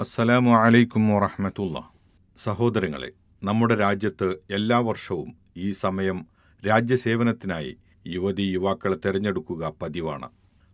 അസ്സലാമു അലൈക്കും വറഹമത്തുള്ള. സഹോദരങ്ങളെ നമ്മുടെ രാജ്യത്ത് എല്ലാ വർഷവും ഈ സമയം രാജ്യസേവനത്തിനായി യുവതി യുവാക്കളെ തിരഞ്ഞെടുക്കുക പതിവാണ്.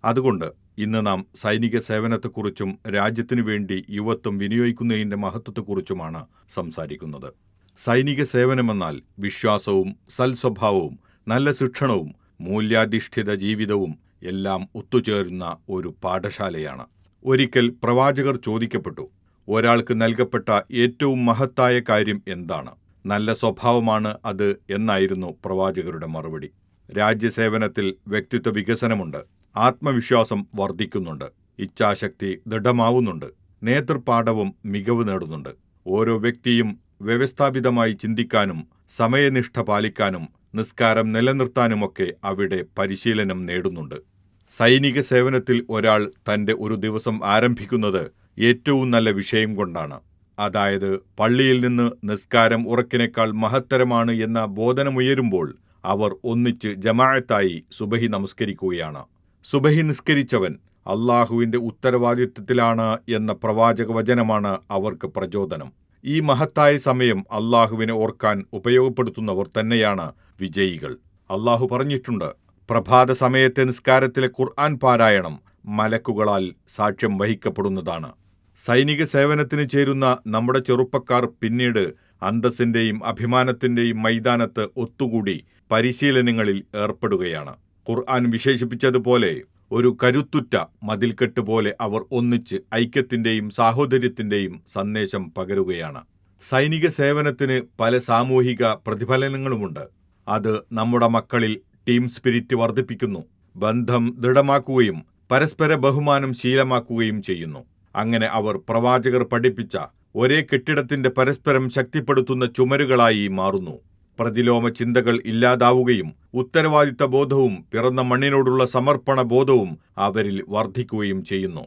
അതുകൊണ്ട് ഇന്ന് നാം സൈനിക സേവനത്തെക്കുറിച്ചും രാജ്യത്തിനു വേണ്ടി യുവത്വം വിനിയോഗിക്കുന്നതിന്റെ മഹത്വത്തെക്കുറിച്ചുമാണ് സംസാരിക്കുന്നത്. സൈനിക സേവനമെന്നാൽ വിശ്വാസവും സൽസ്വഭാവവും നല്ല ശിക്ഷണവും മൂല്യാധിഷ്ഠിത ജീവിതവും എല്ലാം ഒത്തുചേരുന്ന ഒരു പാഠശാലയാണ്. ഒരിക്കൽ പ്രവാചകർ ചോദിക്കപ്പെട്ടു ഒരാൾക്ക് നൽകപ്പെട്ട ഏറ്റവും മഹത്തായ കാര്യം എന്താണ്? നല്ല സ്വഭാവമാണ് അത് എന്നായിരുന്നു പ്രവാചകരുടെ മറുപടി. രാജ്യസേവനത്തിൽ വ്യക്തിത്വ വികസനമുണ്ട് ആത്മവിശ്വാസം വർദ്ധിക്കുന്നുണ്ട് ഇച്ഛാശക്തി ദൃഢമാവുന്നുണ്ട് നേതൃപാഠവും മികവ് നേടുന്നുണ്ട്. ഓരോ വ്യക്തിയും വ്യവസ്ഥാപിതമായി ചിന്തിക്കാനും സമയനിഷ്ഠ പാലിക്കാനും നിസ്കാരം നിലനിർത്താനുമൊക്കെ അവിടെ പരിശീലനം നേടുന്നുണ്ട്. സൈനിക സേവനത്തിൽ ഒരാൾ തന്റെ ഒരു ദിവസം ആരംഭിക്കുന്നത് ഏറ്റവും നല്ല വിഷയം കൊണ്ടാണ്. അതായത് പള്ളിയിൽ നിന്ന് നിസ്കാരം ഉറക്കിനേക്കാൾ മഹത്തരമാണ് എന്ന ബോധനമുയരുമ്പോൾ അവർ ഒന്നിച്ച് ജമാഅത്തായി സുബഹി നമസ്കരിക്കുകയാണ്. സുബഹി നിസ്കരിച്ചവൻ അള്ളാഹുവിന്റെ ഉത്തരവാദിത്വത്തിലാണ് എന്ന പ്രവാചക വചനമാണ് അവർക്ക് പ്രചോദനം. ഈ മഹത്തായ സമയം അള്ളാഹുവിനെ ഓർക്കാൻ ഉപയോഗപ്പെടുത്തുന്നവർ തന്നെയാണ് വിജയികൾ. അള്ളാഹു പറഞ്ഞിട്ടുണ്ട് പ്രഭാത സമയത്തെ നിസ്കാരത്തിലെ ഖുർആൻ പാരായണം മലക്കുകളാൽ സാക്ഷ്യം വഹിക്കപ്പെടുന്നതാണ്. സൈനിക സേവനത്തിന് ചേരുന്ന നമ്മുടെ ചെറുപ്പക്കാർ പിന്നീട് അന്തസ്സിന്റെയും അഭിമാനത്തിന്റെയും മൈതാനത്ത് ഒത്തുകൂടി പരിശീലനങ്ങളിൽ ഏർപ്പെടുകയാണ്. ഖുർആൻ വിശേഷിപ്പിച്ചതുപോലെ ഒരു കരുത്തുറ്റ മതിൽക്കെട്ട് പോലെ അവർ ഒന്നിച്ച് ഐക്യത്തിന്റെയും സാഹോദര്യത്തിന്റെയും സന്ദേശം പകരുകയാണ്. സൈനിക സേവനത്തിന് പല സാമൂഹിക പ്രതിഫലനങ്ങളുമുണ്ട്. അത് നമ്മുടെ മക്കളിൽ ടീം സ്പിരിറ്റ് വർദ്ധിപ്പിക്കുന്നു. ബന്ധം ദൃഢമാക്കുകയും പരസ്പര ബഹുമാനം ശീലമാക്കുകയും ചെയ്യുന്നു. അങ്ങനെ അവർ പ്രവാചകർ പഠിപ്പിച്ച ഒരേ കെട്ടിടത്തിന്റെ പരസ്പരം ശക്തിപ്പെടുത്തുന്ന ചുമരുകളായി മാറുന്നു. പ്രതിലോമ ചിന്തകൾ ഇല്ലാതാവുകയും ഉത്തരവാദിത്ത ബോധവും പിറന്ന മണ്ണിനോടുള്ള സമർപ്പണ ബോധവും അവരിൽ വർദ്ധിക്കുകയും ചെയ്യുന്നു.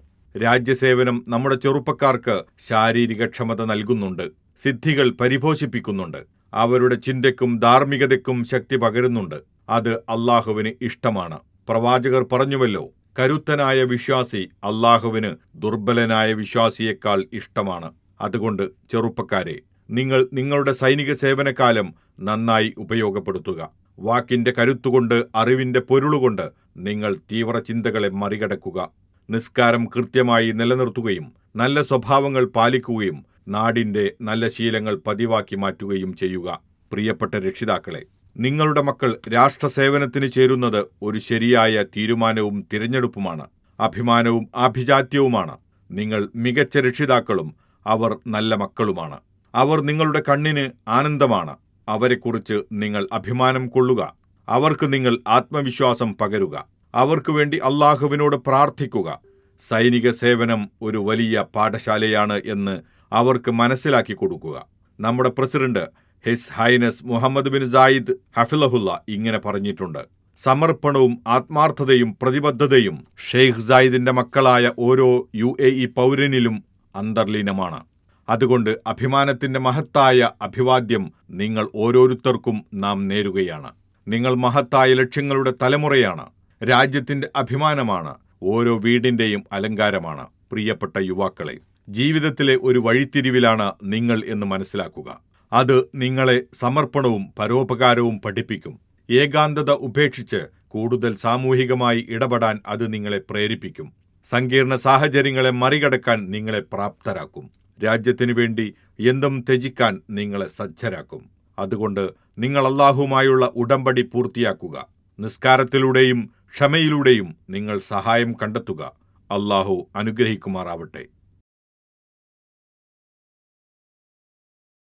രാജ്യസേവനം നമ്മുടെ ചെറുപ്പക്കാർക്ക് ശാരീരിക ക്ഷമത നൽകുന്നുണ്ട്. സിദ്ധികൾ പരിപോഷിപ്പിക്കുന്നുണ്ട്. അവരുടെ ചിന്തയ്ക്കും ധാർമ്മികതയ്ക്കും ശക്തി പകരുന്നുണ്ട്. അത് അള്ളാഹുവിന് ഇഷ്ടമാണ്. പ്രവാചകർ പറഞ്ഞുവല്ലോ കരുത്തനായ വിശ്വാസി അള്ളാഹുവിന് ദുർബലനായ വിശ്വാസിയേക്കാൾ ഇഷ്ടമാണ്. അതുകൊണ്ട് ചെറുപ്പക്കാരെ നിങ്ങൾ നിങ്ങളുടെ സൈനിക സേവനകാലം നന്നായി ഉപയോഗപ്പെടുത്തുക. വാക്കിന്റെ കരുത്തുകൊണ്ട് അറിവിന്റെ പൊരുളുകൊണ്ട് നിങ്ങൾ തീവ്ര ചിന്തകളെ മറികടക്കുക. നിസ്കാരം കൃത്യമായി നിലനിർത്തുകയും നല്ല സ്വഭാവങ്ങൾ പാലിക്കുകയും നാടിന്റെ നല്ല ശീലങ്ങൾ പതിവാക്കി മാറ്റുകയും ചെയ്യുക. പ്രിയപ്പെട്ട രക്ഷിതാക്കളെ നിങ്ങളുടെ മക്കൾ രാഷ്ട്രസേവനത്തിന് ചേരുന്നത് ഒരു ശരിയായ തീരുമാനവും തിരഞ്ഞെടുപ്പുമാണ് അഭിമാനവും ആഭിജാത്യവുമാണ്. നിങ്ങൾ മികച്ച രക്ഷിതാക്കളും അവർ നല്ല മക്കളുമാണ്. അവർ നിങ്ങളുടെ കണ്ണിന് ആനന്ദമാണ്. അവരെക്കുറിച്ച് നിങ്ങൾ അഭിമാനം കൊള്ളുക. അവർക്ക് നിങ്ങൾ ആത്മവിശ്വാസം പകരുക. അവർക്ക് വേണ്ടി അള്ളാഹുവിനോട് പ്രാർത്ഥിക്കുക. സൈനിക സേവനം ഒരു വലിയ പാഠശാലയാണ് എന്ന് അവർക്ക് മനസ്സിലാക്കി കൊടുക്കുക. നമ്മുടെ president his highness Mohammed bin Zayed ഹഫിലഹുല്ല ഇങ്ങനെ പറഞ്ഞിട്ടുണ്ട്. സമർപ്പണവും ആത്മാർത്ഥതയും പ്രതിബദ്ധതയും ഷെയ്ഖ് സായിദിന്റെ മക്കളായ ഓരോ യു എ ഇ പൗരനിലും അന്തർലീനമാണ്. അതുകൊണ്ട് അഭിമാനത്തിന്റെ മഹത്തായ അഭിവാദ്യം നിങ്ങൾ ഓരോരുത്തർക്കും നാം നേരുകയാണ്. നിങ്ങൾ മഹത്തായ ലക്ഷ്യങ്ങളുടെ തലമുറയാണ്. രാജ്യത്തിന്റെ അഭിമാനമാണ്. ഓരോ വീടിന്റെയും അലങ്കാരമാണ്. പ്രിയപ്പെട്ട യുവാക്കളെ ജീവിതത്തിലെ ഒരു വഴിത്തിരിവിലാണ് നിങ്ങൾ എന്ന് മനസ്സിലാക്കുക. അത് നിങ്ങളെ സമർപ്പണവും പരോപകാരവും പഠിപ്പിക്കും. ഏകാന്തത ഉപേക്ഷിച്ച് കൂടുതൽ സാമൂഹികമായി ഇടപെടാൻ അത് നിങ്ങളെ പ്രേരിപ്പിക്കും. സങ്കീർണ സാഹചര്യങ്ങളെ മറികടക്കാൻ നിങ്ങളെ പ്രാപ്തരാക്കും. രാജ്യത്തിനു വേണ്ടി എന്തും ത്യജിക്കാൻ നിങ്ങളെ സജ്ജരാക്കും. അതുകൊണ്ട് നിങ്ങൾ അള്ളാഹുമായുള്ള ഉടമ്പടി പൂർത്തിയാക്കുക. നിസ്കാരത്തിലൂടെയും ക്ഷമയിലൂടെയും നിങ്ങൾ സഹായം കണ്ടെത്തുക. അള്ളാഹു അനുഗ്രഹിക്കുമാറാവട്ടെ.